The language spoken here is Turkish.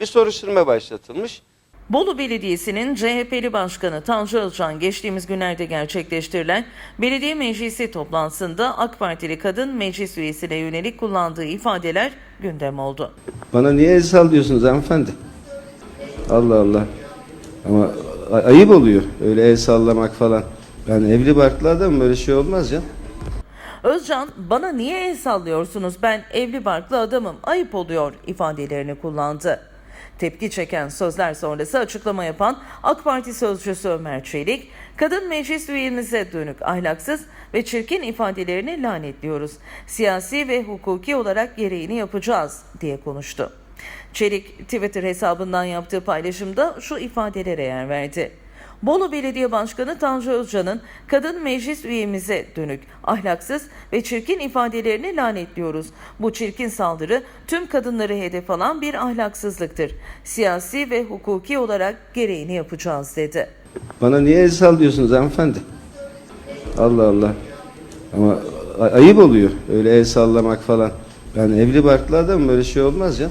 bir soruşturma başlatılmış. Bolu Belediyesi'nin CHP'li Başkanı Tanju Özcan geçtiğimiz günlerde gerçekleştirilen belediye meclisi toplantısında AK Partili kadın meclis üyesine yönelik kullandığı ifadeler gündem oldu. Bana niye el sallıyorsunuz hanımefendi? Allah Allah. Ama ayıp oluyor öyle el sallamak falan. Ben evli barklı adamım böyle şey olmaz ya. Özcan bana niye el sallıyorsunuz ben evli barklı adamım ayıp oluyor ifadelerini kullandı. Tepki çeken sözler sonrası açıklama yapan AK Parti sözcüsü Ömer Çelik, kadın meclis üyemize dönük ahlaksız ve çirkin ifadelerini lanetliyoruz. Siyasi ve hukuki olarak gereğini yapacağız diye konuştu. Çelik Twitter hesabından yaptığı paylaşımda şu ifadelere yer verdi. Bolu Belediye Başkanı Tanju Özcan'ın kadın meclis üyemize dönük ahlaksız ve çirkin ifadelerini lanetliyoruz. Bu çirkin saldırı tüm kadınları hedef alan bir ahlaksızlıktır. Siyasi ve hukuki olarak gereğini yapacağız dedi. Bana niye el sallıyorsunuz hanımefendi? Allah Allah. Ama ayıp oluyor öyle el sallamak falan. Ben evli barklı adamım böyle şey olmaz ya.